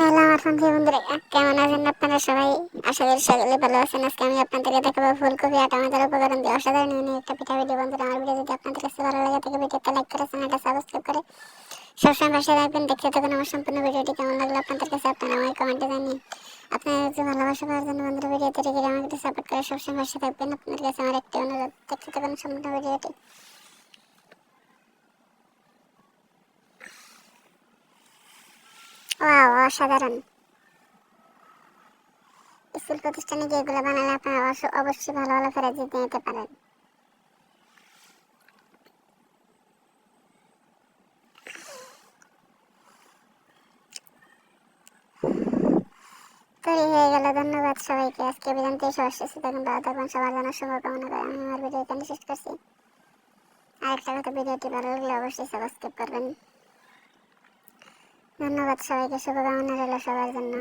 Hello আমার বন্ধু বন্ধুরা। কেমন আছেন আপনারা সবাই? আশা করি সকলে ভালো আছেন। আজকে আমি আপনাদেরকে দেখাবো ফুলকপি আটা। আমাদের উপকরণ দিয়ে অসাধারণ ইউনিক একটা পিঠা ভিডিও বন্ধুরা, আমার ভিডিও যদি আপনাদের কাছে ভালো লাগে থাকে ভিডিওতে লাইক করে, চ্যানেলটা সাবস্ক্রাইব করে সবসময় পাশে রাখবেন দেখতে থাকুন আমার সম্পূর্ণ ভিডিওটি কেমন লাগল আপনাদের কাছে, আপনারা আমায় কমেন্টে জানিয়ে আপনাদের যে ভালোবাসা পাওয়ার জন্য বন্ধুরা ভিডিওতে রেখে আমাকে সাপোর্ট করে সবসময় পাশে থাকবেন। আপনাদের কাছে আমার একটি অনুরোধ, দেখতে থাকুন সম্পূর্ণ ভিডিওটি ওয়াও অসাধারণ। স্কুল প্রতিষ্ঠানে গিয়ে এগুলো বানালে আপনারা অবশ্য- অবশ্যই ভালো ভালো ফেরত দিতে নিতে পারেন তৈরি হয়ে গেল, ধন্যবাদ সবাইকে। আজকে সবার থাকুন, ভালো সবার জন্য শুভকামনা করে আমি আমার ভিডিও এখানে শেষ করছি। আরেকটা কথা, ভিডিওটি ভালো লাগলে অবশ্যই সাবস্ক্রাইব করবেন। ধন্যবাদ সবাইকে শুভকামনা রইল সবার জন্য।